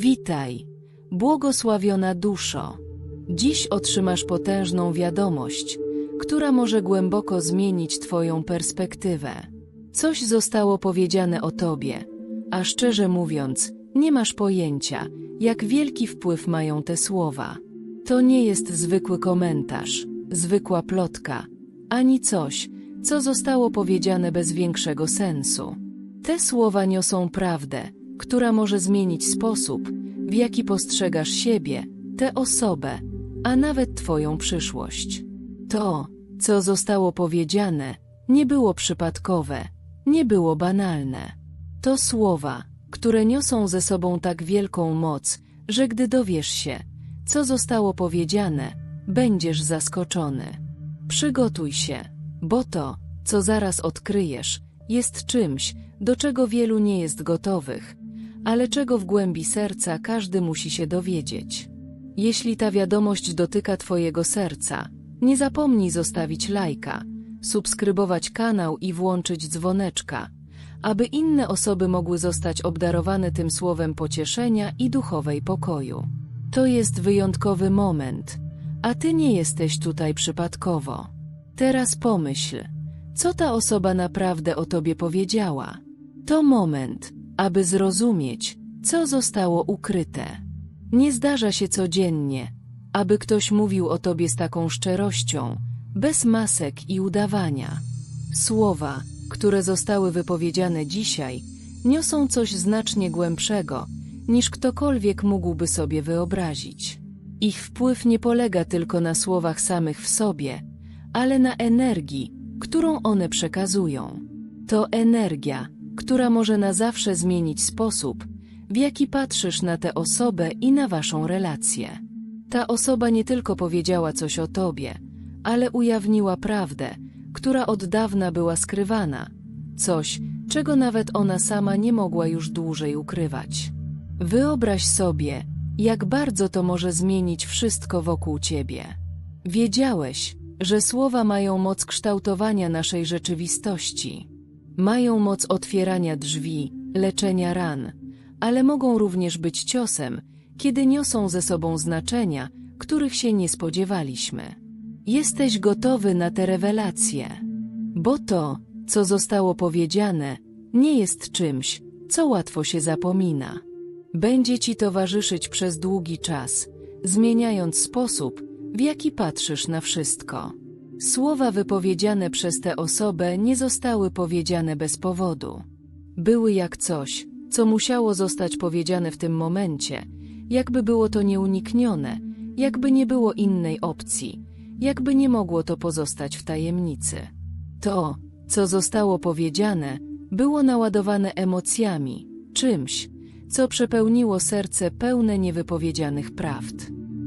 Witaj, błogosławiona duszo. Dziś otrzymasz potężną wiadomość, która może głęboko zmienić Twoją perspektywę. Coś zostało powiedziane o Tobie, a szczerze mówiąc, nie masz pojęcia, jak wielki wpływ mają te słowa. To nie jest zwykły komentarz, zwykła plotka, ani coś, co zostało powiedziane bez większego sensu. Te słowa niosą prawdę, która może zmienić sposób, w jaki postrzegasz siebie, tę osobę, a nawet Twoją przyszłość. To, co zostało powiedziane, nie było przypadkowe, nie było banalne. To słowa, które niosą ze sobą tak wielką moc, że gdy dowiesz się, co zostało powiedziane, będziesz zaskoczony. Przygotuj się, bo to, co zaraz odkryjesz, jest czymś, do czego wielu nie jest gotowych, ale czego w głębi serca każdy musi się dowiedzieć. Jeśli ta wiadomość dotyka Twojego serca, nie zapomnij zostawić lajka, subskrybować kanał i włączyć dzwoneczka, aby inne osoby mogły zostać obdarowane tym słowem pocieszenia i duchowej pokoju. To jest wyjątkowy moment, a Ty nie jesteś tutaj przypadkowo. Teraz pomyśl, co ta osoba naprawdę o Tobie powiedziała. To moment, aby zrozumieć, co zostało ukryte. Nie zdarza się codziennie, aby ktoś mówił o Tobie z taką szczerością, bez masek i udawania. Słowa, które zostały wypowiedziane dzisiaj, niosą coś znacznie głębszego, niż ktokolwiek mógłby sobie wyobrazić. Ich wpływ nie polega tylko na słowach samych w sobie, ale na energii, którą one przekazują. To energia, która może na zawsze zmienić sposób, w jaki patrzysz na tę osobę i na waszą relację. Ta osoba nie tylko powiedziała coś o tobie, ale ujawniła prawdę, która od dawna była skrywana, coś, czego nawet ona sama nie mogła już dłużej ukrywać. Wyobraź sobie, jak bardzo to może zmienić wszystko wokół ciebie. Wiedziałeś, że słowa mają moc kształtowania naszej rzeczywistości. Mają moc otwierania drzwi, leczenia ran, ale mogą również być ciosem, kiedy niosą ze sobą znaczenia, których się nie spodziewaliśmy. Jesteś gotowy na te rewelacje, bo to, co zostało powiedziane, nie jest czymś, co łatwo się zapomina. Będzie ci towarzyszyć przez długi czas, zmieniając sposób, w jaki patrzysz na wszystko. Słowa wypowiedziane przez tę osobę nie zostały powiedziane bez powodu. Były jak coś, co musiało zostać powiedziane w tym momencie, jakby było to nieuniknione, jakby nie było innej opcji, jakby nie mogło to pozostać w tajemnicy. To, co zostało powiedziane, było naładowane emocjami, czymś, co przepełniło serce pełne niewypowiedzianych prawd.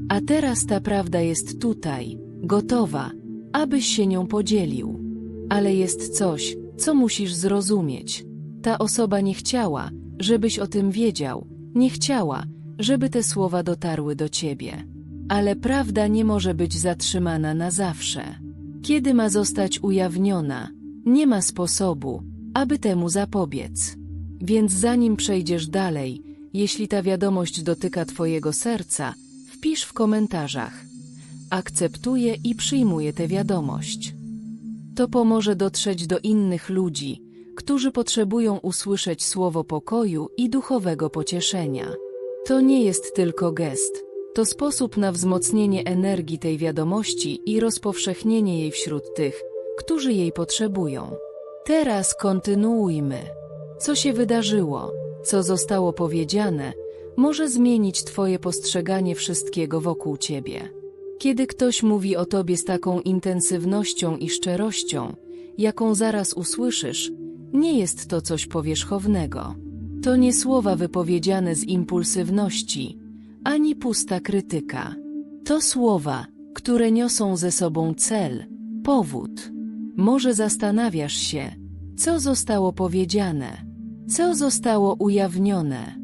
A teraz ta prawda jest tutaj, gotowa, abyś się nią podzielił. Ale jest coś, co musisz zrozumieć. Ta osoba nie chciała, żebyś o tym wiedział, nie chciała, żeby te słowa dotarły do ciebie. Ale prawda nie może być zatrzymana na zawsze. Kiedy ma zostać ujawniona, nie ma sposobu, aby temu zapobiec. Więc zanim przejdziesz dalej, jeśli ta wiadomość dotyka Twojego serca, wpisz w komentarzach. Akceptuję i przyjmuję tę wiadomość. To pomoże dotrzeć do innych ludzi, którzy potrzebują usłyszeć słowo pokoju i duchowego pocieszenia. To nie jest tylko gest, to sposób na wzmocnienie energii tej wiadomości i rozpowszechnienie jej wśród tych, którzy jej potrzebują. Teraz kontynuujmy. Co się wydarzyło, co zostało powiedziane, może zmienić Twoje postrzeganie wszystkiego wokół Ciebie. Kiedy ktoś mówi o Tobie z taką intensywnością i szczerością, jaką zaraz usłyszysz, nie jest to coś powierzchownego. To nie słowa wypowiedziane z impulsywności, ani pusta krytyka. To słowa, które niosą ze sobą cel, powód. Może zastanawiasz się, co zostało powiedziane, co zostało ujawnione.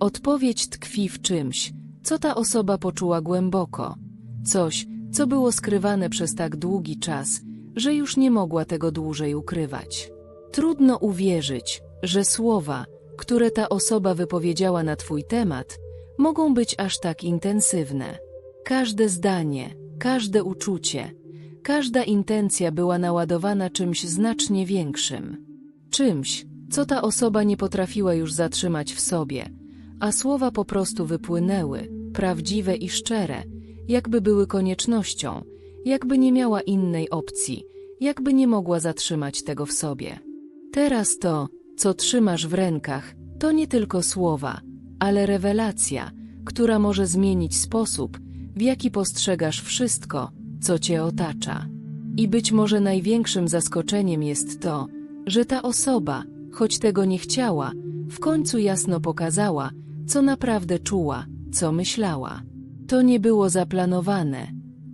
Odpowiedź tkwi w czymś, co ta osoba poczuła głęboko, coś, co było skrywane przez tak długi czas, że już nie mogła tego dłużej ukrywać. Trudno uwierzyć, że słowa, które ta osoba wypowiedziała na Twój temat, mogą być aż tak intensywne. Każde zdanie, każde uczucie, każda intencja była naładowana czymś znacznie większym. Czymś, co ta osoba nie potrafiła już zatrzymać w sobie, a słowa po prostu wypłynęły, prawdziwe i szczere, jakby były koniecznością, jakby nie miała innej opcji, jakby nie mogła zatrzymać tego w sobie. Teraz to, co trzymasz w rękach, to nie tylko słowa, ale rewelacja, która może zmienić sposób, w jaki postrzegasz wszystko, co cię otacza. I być może największym zaskoczeniem jest to, że ta osoba, choć tego nie chciała, w końcu jasno pokazała, co naprawdę czuła, co myślała. To nie było zaplanowane,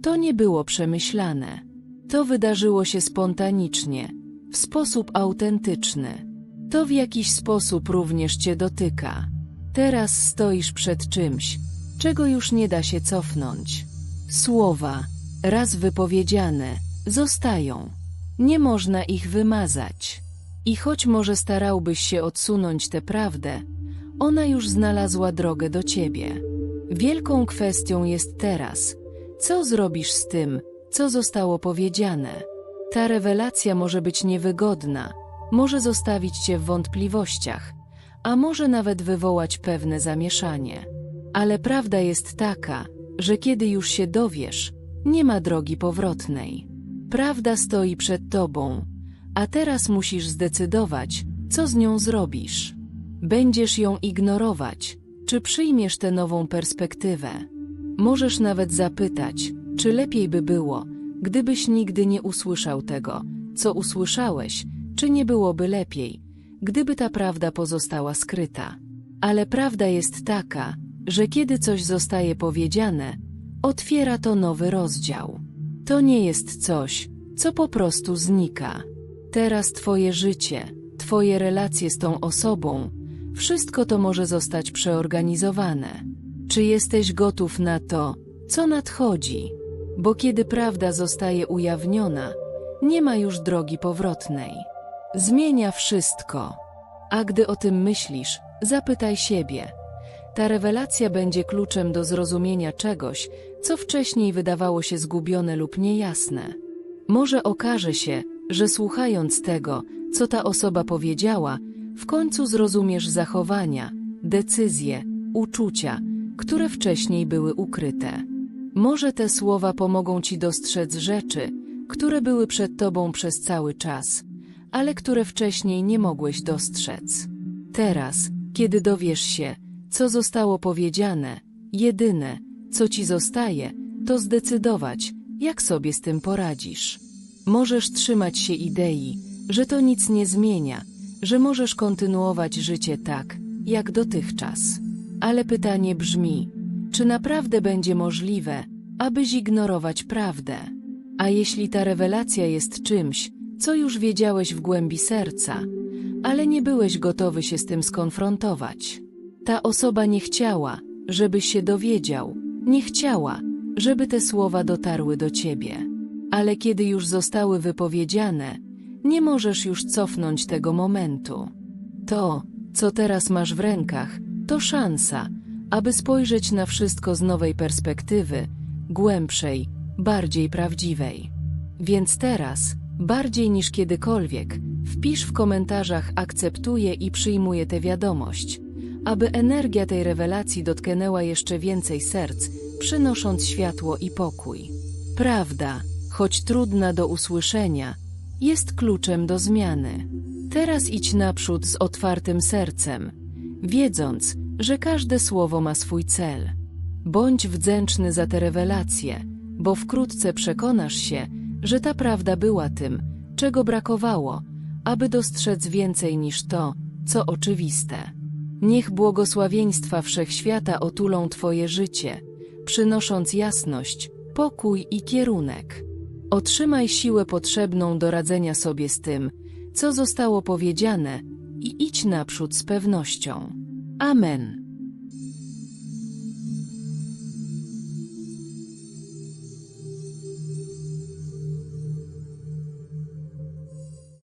to nie było przemyślane. To wydarzyło się spontanicznie, w sposób autentyczny. To w jakiś sposób również cię dotyka. Teraz stoisz przed czymś, czego już nie da się cofnąć. Słowa, raz wypowiedziane, zostają. Nie można ich wymazać. I choć może starałbyś się odsunąć tę prawdę, ona już znalazła drogę do ciebie. Wielką kwestią jest teraz, co zrobisz z tym, co zostało powiedziane. Ta rewelacja może być niewygodna, może zostawić cię w wątpliwościach, a może nawet wywołać pewne zamieszanie. Ale prawda jest taka, że kiedy już się dowiesz, nie ma drogi powrotnej. Prawda stoi przed tobą, a teraz musisz zdecydować, co z nią zrobisz. Będziesz ją ignorować, czy przyjmiesz tę nową perspektywę. Możesz nawet zapytać, czy lepiej by było, gdybyś nigdy nie usłyszał tego, co usłyszałeś, czy nie byłoby lepiej, gdyby ta prawda pozostała skryta. Ale prawda jest taka, że kiedy coś zostaje powiedziane, otwiera to nowy rozdział. To nie jest coś, co po prostu znika. Teraz Twoje życie, Twoje relacje z tą osobą, wszystko to może zostać przeorganizowane. Czy jesteś gotów na to, co nadchodzi? Bo kiedy prawda zostaje ujawniona, nie ma już drogi powrotnej. Zmienia wszystko. A gdy o tym myślisz, zapytaj siebie. Ta rewelacja będzie kluczem do zrozumienia czegoś, co wcześniej wydawało się zgubione lub niejasne. Może okaże się, że słuchając tego, co ta osoba powiedziała, w końcu zrozumiesz zachowania, decyzje, uczucia, które wcześniej były ukryte. Może te słowa pomogą ci dostrzec rzeczy, które były przed tobą przez cały czas, ale które wcześniej nie mogłeś dostrzec. Teraz, kiedy dowiesz się, co zostało powiedziane, jedyne, co ci zostaje, to zdecydować, jak sobie z tym poradzisz. Możesz trzymać się idei, że to nic nie zmienia, że możesz kontynuować życie tak, jak dotychczas. Ale pytanie brzmi, czy naprawdę będzie możliwe, aby zignorować prawdę? A jeśli ta rewelacja jest czymś, co już wiedziałeś w głębi serca, ale nie byłeś gotowy się z tym skonfrontować? Ta osoba nie chciała, żebyś się dowiedział, nie chciała, żeby te słowa dotarły do ciebie. Ale kiedy już zostały wypowiedziane, nie możesz już cofnąć tego momentu. To, co teraz masz w rękach, to szansa, aby spojrzeć na wszystko z nowej perspektywy, głębszej, bardziej prawdziwej. Więc teraz, bardziej niż kiedykolwiek, wpisz w komentarzach akceptuję i przyjmuję tę wiadomość, aby energia tej rewelacji dotknęła jeszcze więcej serc, przynosząc światło i pokój. Prawda, choć trudna do usłyszenia, jest kluczem do zmiany. Teraz idź naprzód z otwartym sercem, wiedząc, że każde słowo ma swój cel. Bądź wdzięczny za te rewelacje, bo wkrótce przekonasz się, że ta prawda była tym, czego brakowało, aby dostrzec więcej niż to, co oczywiste. Niech błogosławieństwa wszechświata otulą Twoje życie, przynosząc jasność, pokój i kierunek. Otrzymaj siłę potrzebną do radzenia sobie z tym, co zostało powiedziane i idź naprzód z pewnością. Amen.